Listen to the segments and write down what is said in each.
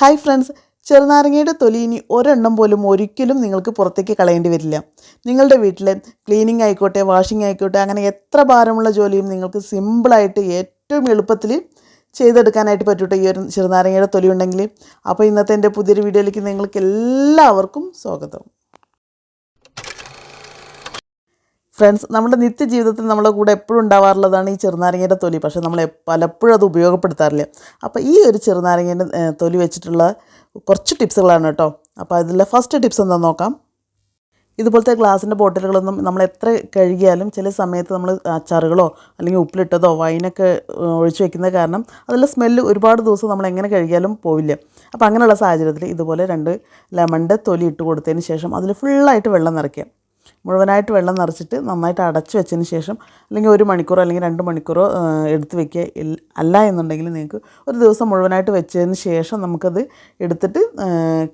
Hi friends ചെറുനാരങ്ങയുടെ തൊലി ഇനി ഒരെണ്ണം പോലും ഒരിക്കലും നിങ്ങൾക്ക് പുറത്തേക്ക് കളയേണ്ടി വരില്ല. നിങ്ങളുടെ വീട്ടിലെ ക്ലീനിങ് ആയിക്കോട്ടെ വാഷിംഗ് ആയിക്കോട്ടെ അങ്ങനെ എത്ര ഭാരമുള്ള ജോലിയും നിങ്ങൾക്ക് സിമ്പിളായിട്ട് ഏറ്റവും എളുപ്പത്തിൽ ചെയ്തെടുക്കാനായിട്ട് പറ്റൂട്ടെ ഈ ഒരു ചെറുനാരങ്ങയുടെ തൊലി ഉണ്ടെങ്കിൽ. അപ്പോൾ ഇന്നത്തെ എന്റെ പുതിയൊരു വീഡിയോയിലേക്ക് നിങ്ങൾക്ക് എല്ലാവർക്കും സ്വാഗതം. ഫ്രണ്ട്സ് നമ്മുടെ നിത്യജീവിതത്തിൽ നമ്മുടെ കൂടെ എപ്പോഴും ഉണ്ടാവാറുള്ളതാണ് ഈ ചെറുനാരങ്ങയുടെ തൊലി. പക്ഷേ നമ്മൾ പലപ്പോഴും അത് ഉപയോഗപ്പെടുത്താറില്ല. അപ്പോൾ ഈ ഒരു ചെറുനാരങ്ങയുടെ തൊലി വെച്ചിട്ടുള്ള കുറച്ച് ടിപ്സുകളാണ് കേട്ടോ. അപ്പോൾ അതിലെ ഫസ്റ്റ് ടിപ്സ് എന്താണെന്ന് നോക്കാം. ഇതുപോലത്തെ ഗ്ലാസിന്റെ ബോട്ടിലുകളൊന്നും നമ്മൾ എത്ര കഴുകിയാലും ചില സമയത്ത് നമ്മൾ അച്ചാറുകളോ അല്ലെങ്കിൽ ഉപ്പിലിട്ടതോ വൈനൊക്കെ ഒഴിച്ചു വെക്കുന്നത് കാരണം അതിലെ സ്മെല്ല് ഒരുപാട് ദിവസം നമ്മൾ എങ്ങനെ കഴുകിയാലും പോവില്ല. അപ്പോൾ അങ്ങനെയുള്ള സാഹചര്യത്തിൽ ഇതുപോലെ രണ്ട് ലെമണിന്റെ തൊലി ഇട്ട് കൊടുത്തതിന് ശേഷം അതിൽ ഫുള്ളായിട്ട് വെള്ളം നിറയ്ക്കുക. മുഴുവനായിട്ട് വെള്ളം നിറച്ചിട്ട് നന്നായിട്ട് അടച്ച് വെച്ചതിന് ശേഷം അല്ലെങ്കിൽ ഒരു മണിക്കൂറോ അല്ലെങ്കിൽ രണ്ട് മണിക്കൂറോ എടുത്ത് വെക്കുക അല്ല എന്നുണ്ടെങ്കിൽ നിങ്ങൾക്ക് ഒരു ദിവസം മുഴുവനായിട്ട് വെച്ചതിന് ശേഷം നമുക്കത് എടുത്തിട്ട്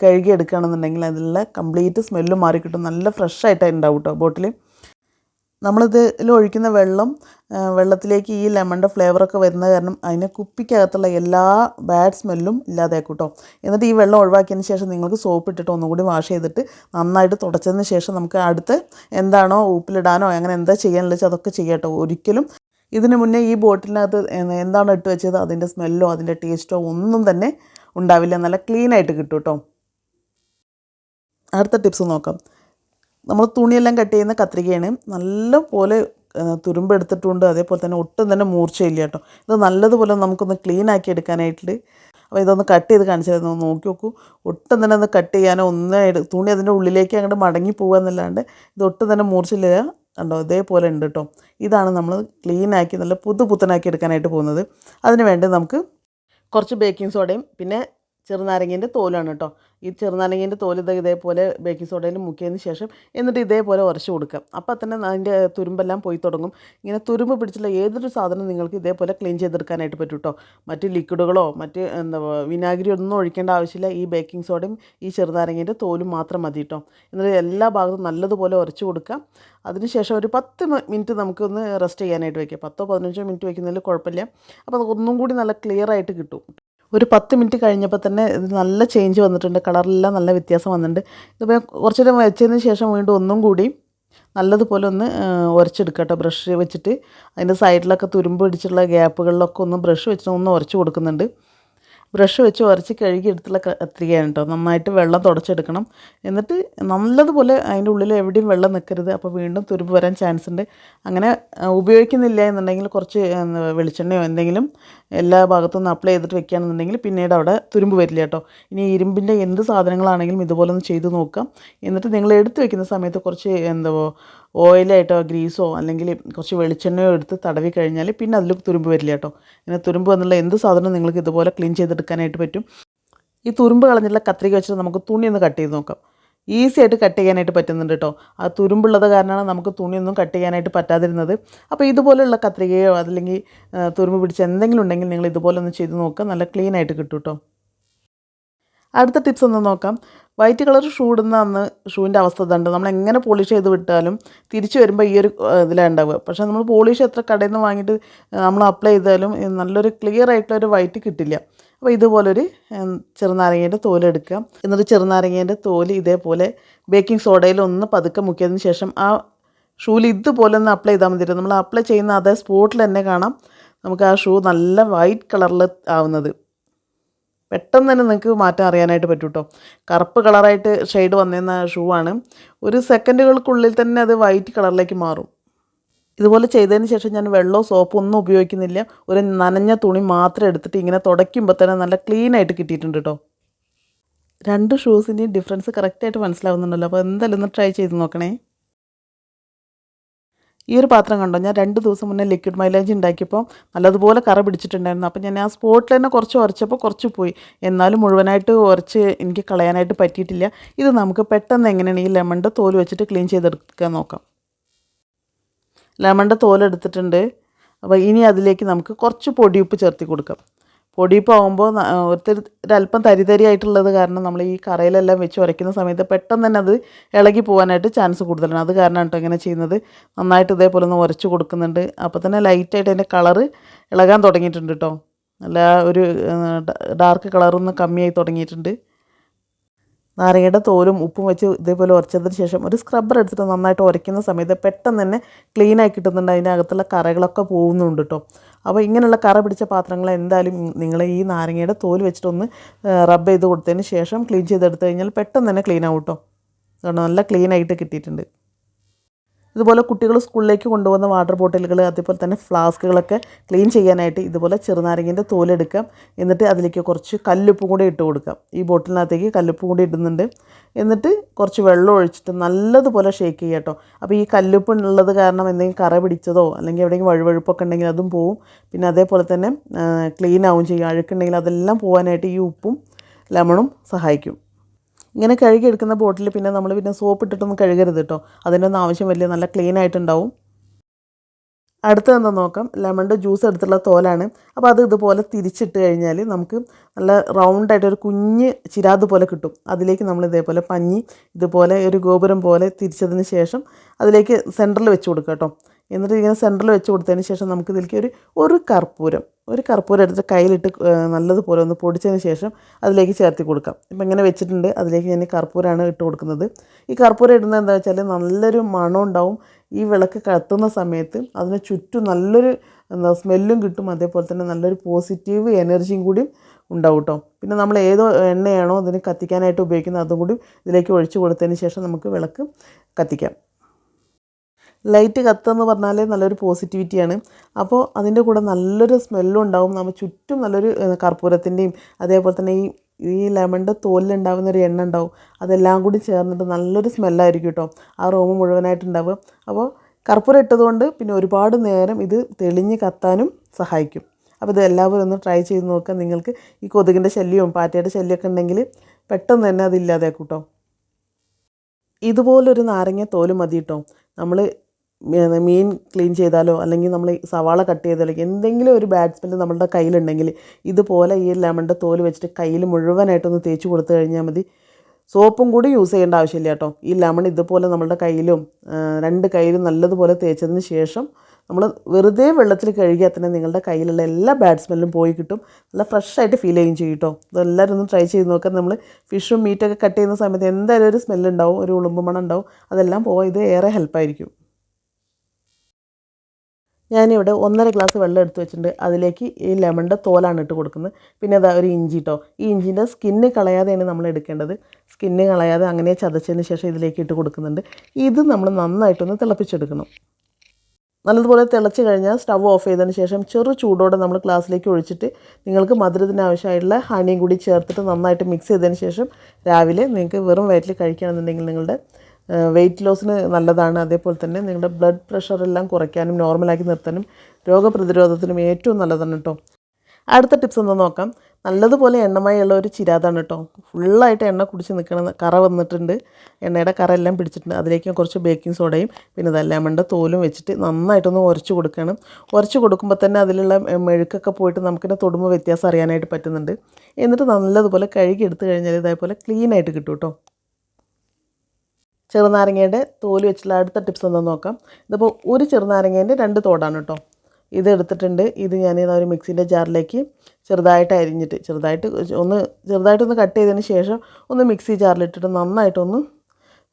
കഴുകി എടുക്കുകയാണെന്നുണ്ടെങ്കിൽ അതിലുള്ള കംപ്ലീറ്റ് സ്മെല്ലും മാറി കിട്ടും നല്ല ഫ്രഷ് ആയിട്ട് ഉണ്ടാവും കേട്ടോ ബോട്ടിൽ നമ്മളിതിൽ ഒഴിക്കുന്ന വെള്ളം വെള്ളത്തിലേക്ക് ഈ ലെമണിന്റെ ഫ്ലേവറൊക്കെ വരുന്ന കാരണം അതിനെ കുപ്പിക്കകത്തുള്ള എല്ലാ ബാഡ് സ്മെല്ലും ഇല്ലാതാക്കും കേട്ടോ എന്നിട്ട് ഈ വെള്ളം ഒഴിവാക്കിയതിന് ശേഷം നിങ്ങൾക്ക് സോപ്പ് ഇട്ടിട്ട് ഒന്നുകൂടി വാഷ് ചെയ്തിട്ട് നന്നായിട്ട് തുടച്ചതിന് ശേഷം നമുക്ക് അടുത്ത് എന്താണോ ഉപ്പിലിടാനോ അങ്ങനെ എന്താ ചെയ്യാനുള്ള വെച്ചാൽ അതൊക്കെ ചെയ്യാം ഒരിക്കലും ഇതിന് മുന്നേ ഈ ബോട്ടിലിനകത്ത് എന്താണോ ഇട്ട് വെച്ചത് അതിന്റെ സ്മെല്ലോ അതിന്റെ ടേസ്റ്റോ ഒന്നും തന്നെ ഉണ്ടാവില്ല. നല്ല ക്ലീനായിട്ട് കിട്ടും കേട്ടോ. അടുത്ത ടിപ്സ് നോക്കാം. നമ്മൾ തുണിയെല്ലാം കട്ട് ചെയ്യുന്ന കത്രികയാണ്. നല്ല പോലെ തുരുമ്പ് എടുത്തിട്ടുണ്ട്. അതേപോലെ തന്നെ ഒട്ടും തന്നെ മൂർച്ചയില്ല കേട്ടോ. ഇത് നല്ലതുപോലെ നമുക്കൊന്ന് ക്ലീൻ ആക്കി എടുക്കാനായിട്ട് അപ്പോൾ ഇതൊന്ന് കട്ട് ചെയ്ത് കാണിച്ചത് നോക്കി നോക്കൂ. ഒട്ടും തന്നെ ഒന്ന് കട്ട് ചെയ്യാനോ ഒന്നേ തുണി അതിന്റെ ഉള്ളിലേക്ക് അങ്ങോട്ട് മടങ്ങി പോകുക ഇത് ഒട്ടും തന്നെ മൂർച്ചയില്ല. കണ്ടോ? ഇതേപോലെ ഉണ്ട് കേട്ടോ. ഇതാണ് നമ്മൾ ക്ലീൻ ആക്കി നല്ല പുതു പുത്തനാക്കി എടുക്കാനായിട്ട് പോകുന്നത്. അതിന് വേണ്ടി നമുക്ക് കുറച്ച് ബേക്കിംഗ് സോഡയും പിന്നെ ചെറുനാരങ്ങേന്റെ തോലാണ് കേട്ടോ. ഈ ചെറുനാരങ്ങേന്റെ തോൽ ഇത് ഇതേപോലെ ബേക്കിംഗ് സോഡയിൽ മുക്കിയതിന് ശേഷം എന്നിട്ട് ഇതേപോലെ ഉരച്ച് കൊടുക്കാം അപ്പോൾ തന്നെ അതിന്റെ തുരുമ്പെല്ലാം പോയി തുടങ്ങും. ഇങ്ങനെ തുരുമ്പ് പിടിച്ചുള്ള ഏതൊരു സാധനം നിങ്ങൾക്ക് ഇതേപോലെ ക്ലീൻ ചെയ്തെടുക്കാനായിട്ട് പറ്റും കേട്ടോ. മറ്റ് ലിക്വിഡുകളോ മറ്റ് എന്താ വിനാഗിരി ഒന്നും ഒഴിക്കേണ്ട ആവശ്യമില്ല. ഈ ബേക്കിംഗ് സോഡയും ഈ ചെറുനാരങ്ങേന്റെ തോലും മാത്രം മതി കേട്ടോ. എന്നിട്ട് എല്ലാ ഭാഗത്തും നല്ലതുപോലെ ഉരച്ച് കൊടുക്കാം അതിനുശേഷം ഒരു പത്ത് മിനിറ്റ് നമുക്കൊന്ന് റെസ്റ്റ് ചെയ്യാനായിട്ട് വയ്ക്കാം പത്തോ പതിനഞ്ചോ മിനിറ്റ് വയ്ക്കുന്നതിൽ കുഴപ്പമില്ല. അപ്പോൾ ഒന്നും കൂടി നല്ല ക്ലിയർ ആയിട്ട് കിട്ടും. ഒരു പത്ത് മിനിറ്റ് കഴിഞ്ഞപ്പോൾ തന്നെ ഇത് നല്ല ചേഞ്ച് വന്നിട്ടുണ്ട്. കളറെല്ലാം നല്ല വ്യത്യാസം വന്നിട്ടുണ്ട്. ഇതിപ്പോൾ കുറച്ച് നേരം വെച്ചതിന് ശേഷം വീണ്ടും ഒന്നും കൂടി നല്ലതുപോലെ ഒന്ന് ഉരച്ചെടുക്കുക കേട്ടോ ബ്രഷ് വെച്ചിട്ട് അതിന്റെ സൈഡിലൊക്കെ തുരുമ്പ് പിടിച്ചിട്ടുള്ള ഗ്യാപ്പുകളിലൊക്കെ ഒന്ന് ബ്രഷ് വെച്ചിട്ട് ഒന്ന് ഉരച്ച് കൊടുക്കുന്നുണ്ട്. ബ്രഷ് വെച്ച് ഉരച്ച് കഴുകി എടുത്തുള്ള കത്രികയാണ് കേട്ടോ നന്നായിട്ട് വെള്ളം തുടച്ചെടുക്കണം. എന്നിട്ട് നല്ലതുപോലെ അതിന്റെ ഉള്ളിൽ എവിടെയും വെള്ളം നിൽക്കരുത് അപ്പോൾ വീണ്ടും തുരുമ്പ് വരാൻ ചാൻസ് ഉണ്ട്. അങ്ങനെ ഉപയോഗിക്കുന്നില്ല എന്നുണ്ടെങ്കിൽ കുറച്ച് വെളിച്ചെണ്ണയോ എന്തെങ്കിലും എല്ലാ ഭാഗത്തും അപ്ലൈ ചെയ്തിട്ട് വെക്കുകയാണെന്നുണ്ടെങ്കിൽ പിന്നീട് അവിടെ തുരുമ്പ് വരില്ല കേട്ടോ ഇനി ഇരുമ്പിന്റെ എന്ത് സാധനങ്ങളാണെങ്കിലും ഇതുപോലെ ഒന്ന് ചെയ്ത് നോക്കാം. എന്നിട്ട് നിങ്ങൾ എടുത്ത് വെക്കുന്ന സമയത്ത് കുറച്ച് എന്താ ഓയിലായിട്ടോ ഗ്രീസോ അല്ലെങ്കിൽ കുറച്ച് വെളിച്ചെണ്ണയോ എടുത്ത് തടവി കഴിഞ്ഞാൽ പിന്നെ അതിൽ തുരുമ്പ് വരില്ല കേട്ടോ. ഇങ്ങനെ തുരുമ്പ് വന്നുള്ള എന്ത് സാധനവും നിങ്ങൾക്ക് ഇതുപോലെ ക്ലീൻ ചെയ്തെടുക്കാനായിട്ട് പറ്റും. ഈ തുരുമ്പ് കളഞ്ഞിട്ടുള്ള കത്രിക വെച്ചിട്ട് നമുക്ക് തുണി ഒന്ന് കട്ട് ചെയ്ത് നോക്കാം. ഈസി ആയിട്ട് കട്ട് ചെയ്യാനായിട്ട് പറ്റുന്നുണ്ട് കേട്ടോ. ആ തുരുമ്പുള്ളത് കാരണമാണ് നമുക്ക് തുണിയൊന്നും കട്ട് ചെയ്യാനായിട്ട് പറ്റാതിരുന്നത്. അപ്പോൾ ഇതുപോലെയുള്ള കത്രികയോ അതല്ലെങ്കിൽ തുരുമ്പ് പിടിച്ച എന്തെങ്കിലും ഉണ്ടെങ്കിൽ നിങ്ങൾ ഇതുപോലെ ഒന്ന് ചെയ്ത് നോക്കുക. നല്ല ക്ലീൻ ആയിട്ട് കിട്ടും കേട്ടോ. അടുത്ത ടിപ്സ് ഒന്ന് നോക്കാം. വൈറ്റ് കളർ ഷൂ ഇടുന്ന അന്ന് ഷൂവിന്റെ അവസ്ഥ ഇതുണ്ട്. നമ്മൾ എങ്ങനെ പോളിഷ് ചെയ്ത് വിട്ടാലും തിരിച്ച് വരുമ്പോൾ ഈ ഒരു ഇതിലാണ് ഉണ്ടാവുക. പക്ഷേ നമ്മൾ പോളിഷ് എത്ര കടയിൽ നിന്ന് വാങ്ങിയിട്ട് നമ്മൾ അപ്ലൈ ചെയ്താലും നല്ലൊരു ക്ലിയർ ആയിട്ടുള്ള ഒരു വൈറ്റ് കിട്ടില്ല. അപ്പോൾ ഇതുപോലൊരു ചെറുനാരങ്ങേന്റെ തോലെടുക്കുക എന്നിട്ട് ചെറുനാരങ്ങേന്റെ തോൽ ഇതേപോലെ ബേക്കിംഗ് സോഡയിൽ ഒന്ന് പതുക്കെ മുക്കിയതിന് ശേഷം ആ ഷൂവിൽ ഇതുപോലെ ഒന്ന് അപ്ലൈ ചെയ്താൽ മതി നമ്മൾ അപ്ലൈ ചെയ്യുന്ന അതേ സ്പോട്ടിൽ തന്നെ കാണാം നമുക്ക് ആ ഷൂ നല്ല വൈറ്റ് കളറിൽ ആവുന്നത്. പെട്ടെന്ന് തന്നെ നിങ്ങൾക്ക് മാറ്റം അറിയാനായിട്ട് പറ്റും കേട്ടോ കറുപ്പ് കളറായിട്ട് ഷെയ്ഡ് വന്നിരുന്ന ഷൂ ആണ്. ഒരു സെക്കൻഡുകൾക്കുള്ളിൽ തന്നെ അത് വൈറ്റ് കളറിലേക്ക് മാറും. ഇതുപോലെ ചെയ്തതിന് ശേഷം ഞാൻ വെള്ളമോ സോപ്പോ ഒന്നും ഉപയോഗിക്കുന്നില്ല. ഒരു നനഞ്ഞ തുണി മാത്രം എടുത്തിട്ട് ഇങ്ങനെ തുടയ്ക്കുമ്പോൾ തന്നെ നല്ല ക്ലീൻ ആയിട്ട് കിട്ടിയിട്ടുണ്ട് കേട്ടോ രണ്ട് ഷൂസിന്റെയും ഡിഫറൻസ് കറക്റ്റായിട്ട് മനസ്സിലാവുന്നുണ്ടല്ലോ. അപ്പോൾ എന്തായാലും ഒന്ന് ട്രൈ ചെയ്ത് നോക്കണേ. ഈ ഒരു പാത്രം കണ്ടോ? ഞാൻ രണ്ട് ദിവസം മുന്നേ ലിക്വിഡ് മൈലേജ് ഉണ്ടാക്കിയപ്പോൾ നല്ലതുപോലെ കറ പിടിച്ചിട്ടുണ്ടായിരുന്നു. അപ്പോൾ ഞാൻ ആ സ്പോട്ടിൽ തന്നെ കുറച്ച് ഉരച്ചപ്പോൾ കുറച്ച് പോയി. എന്നാലും മുഴുവനായിട്ട് ഉരച്ച് എനിക്ക് കളയാനായിട്ട് പറ്റിയിട്ടില്ല. ഇത് നമുക്ക് പെട്ടെന്ന് എങ്ങനെയാണ് ഈ ലെമണിന്റെ തോൽ വെച്ചിട്ട് ക്ലീൻ ചെയ്തെടുക്കാൻ നോക്കാം. ലെമണിന്റെ തോലെടുത്തിട്ടുണ്ട് അപ്പോൾ ഇനി അതിലേക്ക് നമുക്ക് കുറച്ച് പൊടിയുപ്പ് ചേർത്തി കൊടുക്കാം. പൊടിയുപ്പ് പോകുമ്പോൾ ഒത്തിരി ഒരല്പം തരി തരി ആയിട്ടുള്ളത് കാരണം നമ്മൾ ഈ കറയിലെല്ലാം വെച്ച് ഉരയ്ക്കുന്ന സമയത്ത് പെട്ടെന്ന് തന്നെ അത് ഇളകി പോകാനായിട്ട് ചാൻസ് കൂടുതലാണ്. അത് കാരണമാണ് കേട്ടോ ഇങ്ങനെ ചെയ്യുന്നത്. നന്നായിട്ട് ഇതേപോലെ ഒന്ന് ഉരച്ച് കൊടുക്കുന്നുണ്ട്. അപ്പോൾ തന്നെ ലൈറ്റായിട്ട് അതിന്റെ കളറ് ഇളകാൻ തുടങ്ങിയിട്ടുണ്ട് കേട്ടോ നല്ല ഒരു ഡാർക്ക് കളറൊന്ന് കമ്മിയായി തുടങ്ങിയിട്ടുണ്ട്. നാരങ്ങയുടെ തോലും ഉപ്പും വെച്ച് ഇതേപോലെ ഉരച്ചതിന് ശേഷം ഒരു സ്ക്രബ്ബർ എടുത്തിട്ട് നന്നായിട്ട് ഉരയ്ക്കുന്ന സമയത്ത് പെട്ടെന്ന് തന്നെ ക്ലീനായി കിട്ടുന്നുണ്ട്. അതിനകത്തുള്ള കറകളൊക്കെ പോകുന്നുണ്ട് കേട്ടോ അപ്പോൾ ഇങ്ങനെയുള്ള കറ പിടിച്ച പാത്രങ്ങൾ എന്തായാലും നിങ്ങൾ ഈ നാരങ്ങയുടെ തോൽ വെച്ചിട്ടൊന്ന് റബ്ബ് ചെയ്ത് കൊടുത്തതിന് ശേഷം ക്ലീൻ ചെയ്തെടുത്ത് കഴിഞ്ഞാൽ പെട്ടെന്ന് തന്നെ ക്ലീൻ ആവും കേട്ടോ കാരണം നല്ല ക്ലീൻ ആയിട്ട് കിട്ടിയിട്ടുണ്ട്. ഇതുപോലെ കുട്ടികൾ സ്കൂളിലേക്ക് കൊണ്ടുപോകുന്ന വാട്ടർ ബോട്ടിലുകൾ അതേപോലെ തന്നെ ഫ്ലാസ്കുകളൊക്കെ ക്ലീൻ ചെയ്യാനായിട്ട് ഇതുപോലെ ചെറുനാരങ്ങന്റെ തോലെടുക്കാം എന്നിട്ട് അതിലേക്ക് കുറച്ച് കല്ലുപ്പും കൂടി ഇട്ട് കൊടുക്കാം. ഈ ബോട്ടിലിനകത്തേക്ക് കല്ലുപ്പും കൂടി ഇടുന്നുണ്ട്. എന്നിട്ട് കുറച്ച് വെള്ളം ഒഴിച്ചിട്ട് നല്ലതുപോലെ ഷേക്ക് ചെയ്യുക കേട്ടോ. അപ്പോൾ ഈ കല്ലുപ്പ് ഉള്ളത് കാരണം എന്തെങ്കിലും കറ പിടിച്ചതോ അല്ലെങ്കിൽ എവിടെയെങ്കിലും വഴുവഴുപ്പൊക്കെ ഉണ്ടെങ്കിൽ അതും പോവും. പിന്നെ അതേപോലെ തന്നെ ക്ലീൻ ആവും ചെയ്യും. അഴുക്കുണ്ടെങ്കിൽ അതെല്ലാം പോകാനായിട്ട് ഈ ഉപ്പും ലെമണും സഹായിക്കും. ഇങ്ങനെ കഴുകിയെടുക്കുന്ന ബോട്ടിൽ പിന്നെ നമ്മൾ പിന്നെ സോപ്പ് ഇട്ടിട്ടൊന്നും കഴുകരുത് കേട്ടോ അതിന്റെ ഒന്നും ആവശ്യം വലിയ നല്ല ക്ലീൻ ആയിട്ടുണ്ടാവും. അടുത്തതെന്താ നോക്കാം? ലെമണിന്റെ ജ്യൂസ് എടുത്തുള്ള തോലാണ്. അപ്പോൾ അത് ഇതുപോലെ തിരിച്ചിട്ട് കഴിഞ്ഞാൽ നമുക്ക് നല്ല റൗണ്ടായിട്ടൊരു കുഞ്ഞ് ചിരാത് പോലെ കിട്ടും. അതിലേക്ക് നമ്മൾ ഇതേപോലെ പഞ്ഞി ഇതുപോലെ ഒരു ഗോപുരം പോലെ തിരിച്ചതിന് ശേഷം അതിലേക്ക് സെന്ററിൽ വെച്ച് കൊടുക്കുക കേട്ടോ എന്നിട്ട് ഇങ്ങനെ സെന്ററിൽ വെച്ച് കൊടുത്തതിന് ശേഷം നമുക്ക് ഇതിലേക്ക് ഒരു ഒരു കർപ്പൂരം ഒരു കർപ്പൂരം എടുത്ത് കയ്യിലിട്ട് നല്ലതുപോലെ ഒന്ന് പൊടിച്ചതിന് ശേഷം അതിലേക്ക് ചേർത്തി കൊടുക്കാം. ഇപ്പം ഇങ്ങനെ വെച്ചിട്ടുണ്ട് അതിലേക്ക് ഞാൻ കർപ്പൂരമാണ് ഇട്ട് കൊടുക്കുന്നത്. ഈ കർപ്പൂരം ഇടുന്നത് എന്താ വെച്ചാൽ നല്ലൊരു മണം ഉണ്ടാവും. ഈ വിളക്ക് കത്തുന്ന സമയത്ത് അതിന് ചുറ്റും നല്ലൊരു എന്താ സ്മെല്ലും കിട്ടും. അതേപോലെ തന്നെ നല്ലൊരു പോസിറ്റീവ് എനർജിയും കൂടി ഉണ്ടാവും കേട്ടോ. പിന്നെ നമ്മൾ ഏതോ എണ്ണയാണോ അതിന് കത്തിക്കാനായിട്ട് ഉപയോഗിക്കുന്നത് അതും കൂടി ഇതിലേക്ക് ഒഴിച്ചു കൊടുത്തതിന് ശേഷം നമുക്ക് വിളക്ക് കത്തിക്കാം. ലൈറ്റ് കത്തെന്ന് പറഞ്ഞാൽ നല്ലൊരു പോസിറ്റിവിറ്റിയാണ്. അപ്പോൾ അതിന്റെ കൂടെ നല്ലൊരു സ്മെല്ലും ഉണ്ടാവും. നമ്മൾ ചുറ്റും നല്ലൊരു കർപ്പൂരത്തിന്റെയും അതേപോലെ തന്നെ ഈ ഈ ലെമണിന്റെ തോലിലുണ്ടാകുന്ന ഒരു എണ്ണ ഉണ്ടാവും. അതെല്ലാം കൂടി ചേർന്നിട്ട് നല്ലൊരു സ്മെല്ലായിരിക്കും കേട്ടോ. ആ റൂം മുഴുവനായിട്ടുണ്ടാവുക. അപ്പോൾ കർപ്പൂരം ഇട്ടതുകൊണ്ട് പിന്നെ ഒരുപാട് നേരം ഇത് തെളിഞ്ഞ് കത്താനും സഹായിക്കും. അപ്പോൾ ഇത് എല്ലാവരും ഒന്ന് ട്രൈ ചെയ്ത് നോക്കുക. നിങ്ങൾക്ക് ഈ കൊതുകിന്റെ ശല്യവും പാറ്റയുടെ ശല്യമൊക്കെ ഉണ്ടെങ്കിൽ പെട്ടെന്ന് തന്നെ അതില്ലാതെ കേട്ടോ. ഇതുപോലൊരു നാരങ്ങ തോൽ മതി കേട്ടോ. നമ്മൾ മീൻ ക്ലീൻ ചെയ്താലോ? അല്ലെങ്കിൽ നമ്മൾ സവാള കട്ട് ചെയ്താലോ? എന്തെങ്കിലും ഒരു ബാഡ് നമ്മളുടെ കയ്യിലുണ്ടെങ്കിൽ ഇതുപോലെ ഈ ലെമണിന്റെ തോൽ വെച്ചിട്ട് കയ്യിൽ മുഴുവനായിട്ടൊന്ന് തേച്ച് കൊടുത്തു കഴിഞ്ഞാൽ മതി. സോപ്പും കൂടി യൂസ് ചെയ്യേണ്ട ആവശ്യമില്ല കേട്ടോ. ഈ ലെമൺ ഇതുപോലെ നമ്മളുടെ കയ്യിലും രണ്ട് കയ്യിലും നല്ലതുപോലെ തേച്ചതിന് ശേഷം നമ്മൾ വെറുതെ വെള്ളത്തിൽ കഴുകിയാൽ തന്നെ നിങ്ങളുടെ കയ്യിലുള്ള എല്ലാ ബാഡ് പോയി കിട്ടും. നല്ല ഫ്രഷ് ആയിട്ട് ഫീൽ ചെയ്യും ചെയ്യും കേട്ടോ. ഇതെല്ലാവരും ഒന്ന് ട്രൈ ചെയ്ത് നോക്കാം. നമ്മൾ ഫിഷും മീറ്റൊക്കെ കട്ട് ചെയ്യുന്ന സമയത്ത് എന്തായാലും ഒരു സ്മെല്ലുണ്ടാവും ഒരു ഉളുമ്പ് മണം ഉണ്ടാവും. അതെല്ലാം പോകാൻ ഇത് ഏറെ ഹെൽപ്പായിരിക്കും ഞാനിവിടെ ഒന്നര ഗ്ലാസ് വെള്ളം എടുത്ത് വെച്ചിട്ടുണ്ട്. അതിലേക്ക് ഈ ലെമണിന്റെ തോലാണ് ഇട്ട് കൊടുക്കുന്നത്. പിന്നെ അതാ ഒരു ഇഞ്ചി കേട്ടോ ഈ ഇഞ്ചിന്റെ സ്കിന്ന് കളയാതെയാണ് നമ്മൾ എടുക്കേണ്ടത്. സ്കിന്ന് കളയാതെ അങ്ങനെ ചതച്ചതിന് ശേഷം ഇതിലേക്ക് ഇട്ട് കൊടുക്കുന്നുണ്ട്. ഇത് നമ്മൾ നന്നായിട്ടൊന്ന് തിളപ്പിച്ചെടുക്കണം. നല്ലതുപോലെ തിളച്ച് കഴിഞ്ഞാൽ സ്റ്റവ് ഓഫ് ചെയ്തതിന് ശേഷം ചെറു ചൂടോടെ നമ്മൾ ഗ്ലാസ്സിലേക്ക് ഒഴിച്ചിട്ട് നിങ്ങൾക്ക് മധുരത്തിന് ആവശ്യമായിട്ടുള്ള ഹണിയും കൂടി ചേർത്തിട്ട് നന്നായിട്ട് മിക്സ് ചെയ്തതിന് ശേഷം രാവിലെ നിങ്ങൾക്ക് വെറും വയറ്റിൽ കഴിക്കുകയാണെന്നുണ്ടെങ്കിൽ നിങ്ങളുടെ വെയിറ്റ് ലോസിന് നല്ലതാണ്. അതേപോലെ തന്നെ നിങ്ങളുടെ ബ്ലഡ് പ്രഷറെല്ലാം കുറയ്ക്കാനും നോർമലാക്കി നിർത്താനും രോഗപ്രതിരോധത്തിനും ഏറ്റവും നല്ലതാണ് കേട്ടോ അടുത്ത ടിപ്സ് ഒന്ന് നോക്കാം. നല്ലതുപോലെ എണ്ണമയുള്ള ഒരു ചിരാതാണ് കേട്ടോ ഫുള്ളായിട്ട് എണ്ണ കുടിച്ച് നിൽക്കണ കറ വന്നിട്ടുണ്ട്. എണ്ണയുടെ കറ എല്ലാം പിടിച്ചിട്ടുണ്ട്. അതിലേക്ക് കുറച്ച് ബേക്കിംഗ് സോഡയും പിന്നെ ലെമണിന്റെ തോലും വെച്ചിട്ട് നന്നായിട്ടൊന്ന് ഉരച്ച് കൊടുക്കണം. ഉരച്ച് കൊടുക്കുമ്പോൾ തന്നെ അതിലുള്ള മെഴുക്കൊക്കെ പോയിട്ട് നമുക്കിന്റെ തൊടുമ്പോൾ വ്യത്യാസം അറിയാനായിട്ട് പറ്റുന്നുണ്ട്. എന്നിട്ട് നല്ലതുപോലെ കഴുകി എടുത്തു കഴിഞ്ഞാൽ ഇതേപോലെ ക്ലീനായിട്ട് കിട്ടും കേട്ടോ ചെറുനാരങ്ങയുടെ തോൽ വെച്ചുള്ള അടുത്ത ടിപ്സ് ഒന്ന് നോക്കാം. ഇതിപ്പോൾ ഒരു ചെറുനാരങ്ങേന്റെ രണ്ട് തോടാണ് കേട്ടോ. ഇത് എടുത്തിട്ടുണ്ട്. ഇത് ഞാൻ ഒരു മിക്സിന്റെ ജാറിലേക്ക് ചെറുതായിട്ട് അരിഞ്ഞിട്ട് ചെറുതായിട്ട് ഒന്ന് ചെറുതായിട്ടൊന്ന് കട്ട് ചെയ്തതിന് ശേഷം ഒന്ന് മിക്സി ജാറിലിട്ടിട്ട് നന്നായിട്ടൊന്ന്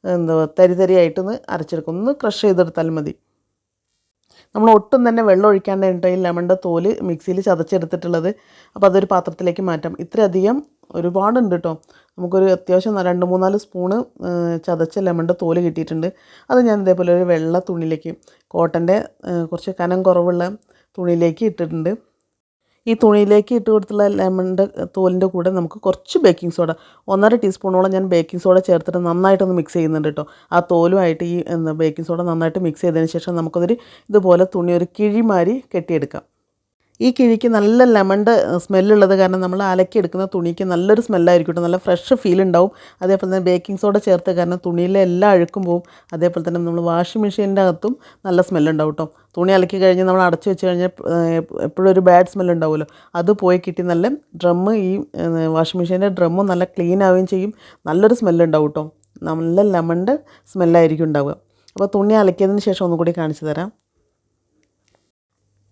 എന്താ തരി തരിയായിട്ടൊന്ന് അരച്ചെടുക്കും. ഒന്ന് ക്രഷ് ചെയ്തെടുത്താൽ മതി. നമ്മൾ ഒട്ടും തന്നെ വെള്ളം ഒഴിക്കാണ്ട് ഈ ലെമണിന്റെ തോൽ മിക്സിയിൽ ചതച്ചെടുത്തിട്ടുള്ളത്. അപ്പോൾ അതൊരു പാത്രത്തിലേക്ക് മാറ്റാം. ഇത്രയധികം ഒരുപാടുണ്ട് കേട്ടോ നമുക്കൊരു അത്യാവശ്യം രണ്ട് മൂന്നാൽ സ്പൂണ് ചതച്ച ലെമണിന്റെ തോൽ കിട്ടിയിട്ടുണ്ട്. അത് ഞാൻ ഇതേപോലെ ഒരു വെള്ള തുണിയിലേക്ക് കോട്ടന്റെ കുറച്ച് കനം കുറവുള്ള തുണിയിലേക്ക് ഇട്ടിട്ടുണ്ട്. ഈ തുണിയിലേക്ക് ഇട്ട് കൊടുത്തുള്ള ലെമണിന്റെ തോലിന്റെ കൂടെ നമുക്ക് കുറച്ച് ബേക്കിംഗ് സോഡ ഒന്നര ടീസ്പൂണോളം ഞാൻ ബേക്കിംഗ് സോഡ ചേർത്തിട്ട് നന്നായിട്ടൊന്ന് മിക്സ് ചെയ്യുന്നുണ്ട് കേട്ടോ. ആ തോലുമായിട്ട് ഈ ബേക്കിംഗ് സോഡ നന്നായിട്ട് മിക്സ് ചെയ്തതിന് ശേഷം നമുക്കതൊരു ഇതുപോലെ തുണി ഒരു കിഴിമാരി കെട്ടിയെടുക്കാം. ഈ കിഴിക്ക് നല്ല ലെമണിന്റെ സ്മെല്ലുള്ളത് കാരണം നമ്മൾ അലക്കിയെടുക്കുന്ന തുണിക്ക് നല്ലൊരു സ്മെല്ലായിരിക്കും നല്ല ഫ്രഷ് ഫീൽ ഉണ്ടാവും. അതേപോലെ തന്നെ ബേക്കിംഗ് സോഡ ചേർത്ത് കാരണം തുണിയിലെ എല്ലാ അഴുക്കും പോവും. അതേപോലെ തന്നെ നമ്മൾ വാഷിംഗ് മെഷീനിന്റെ അകത്തും നല്ല സ്മെല്ലുണ്ടാവും കേട്ടോ തുണി അലക്കി കഴിഞ്ഞ് നമ്മൾ അടച്ചു വെച്ച് കഴിഞ്ഞാൽ എപ്പോഴും ഒരു ബാഡ് സ്മെൽ ഉണ്ടാവുമല്ലോ. അത് പോയി കിട്ടി നല്ല ഡ്രമ്മ് ഈ വാഷിംഗ് മെഷീന്റെ ഡ്രമ്മും നല്ല ക്ലീൻ ആവുകയും ചെയ്യും. നല്ലൊരു സ്മെല്ലുണ്ടാവും കേട്ടോ നല്ല ലെമണിന്റെ സ്മെല്ലായിരിക്കും ഉണ്ടാവുക. അപ്പോൾ തുണി അലക്കിയതിന് ശേഷം ഒന്നുകൂടി കാണിച്ചു തരാം.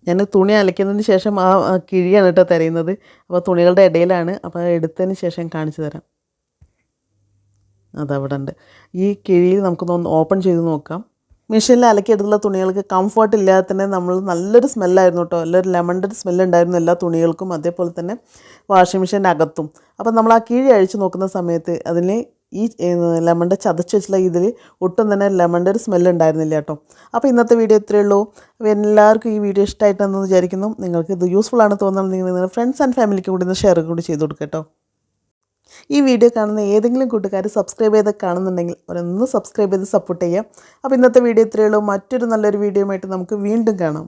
ഞാൻ തുണി അലക്കുന്നതിന് ശേഷം ആ കിഴിയാണ് കേട്ടോ തരയുന്നത്. അപ്പോൾ തുണികളുടെ ഇടയിലാണ്. അപ്പോൾ എടുത്തതിന് ശേഷം കാണിച്ചു തരാം. അതവിടെ ഉണ്ട്. ഈ കിഴിയിൽ നമുക്കൊന്ന് ഓപ്പൺ ചെയ്ത് നോക്കാം. മെഷീനിൽ അലക്കിയെടുത്തുള്ള തുണികൾക്ക് കംഫർട്ട് ഇല്ലാതെ തന്നെ നമ്മൾ നല്ലൊരു സ്മെല്ലായിരുന്നു കേട്ടോ. നല്ലൊരു ലെമണിന്റെ ഒരു സ്മെല്ലുണ്ടായിരുന്നു എല്ലാ തുണികൾക്കും. അതേപോലെ തന്നെ വാഷിംഗ് മെഷീന്റെ അകത്തും. അപ്പം നമ്മൾ ആ കിഴി അഴിച്ച് നോക്കുന്ന സമയത്ത് അതിന് ഈ ലെമണിന്റെ ചതച്ച് വെച്ചിട്ടുള്ള ഇതിൽ ഒട്ടും തന്നെ ലെമണിന്റെ ഒരു സ്മെല്ല് ഉണ്ടായിരുന്നില്ല കേട്ടോ. അപ്പോൾ ഇന്നത്തെ വീഡിയോ ഇത്രയേ ഉള്ളൂ. അപ്പോൾ എല്ലാവർക്കും ഈ വീഡിയോ ഇഷ്ടമായിട്ടെന്ന് വിചാരിക്കുന്നു. നിങ്ങൾക്ക് ഇത് യൂസ്ഫുൾ ആണ് തോന്നുന്നത് നിങ്ങൾ നിങ്ങളുടെ ഫ്രണ്ട്സ് ആൻഡ് ഫാമിലിക്ക് കൂടി ഒന്ന് ഷെയർ കൂടി ചെയ്ത് കൊടുക്കട്ടോ കേട്ടോ. ഈ വീഡിയോ കാണുന്ന ഏതെങ്കിലും കൂട്ടുകാർ സബ്സ്ക്രൈബ് ചെയ്ത് കാണുന്നുണ്ടെങ്കിൽ അവരൊന്ന് സബ്സ്ക്രൈബ് ചെയ്ത് സപ്പോർട്ട് ചെയ്യാം. അപ്പോൾ ഇന്നത്തെ വീഡിയോ ഇത്രയേ ഉള്ളൂ. മറ്റൊരു നല്ലൊരു വീഡിയോയുമായിട്ട് നമുക്ക് വീണ്ടും കാണാം.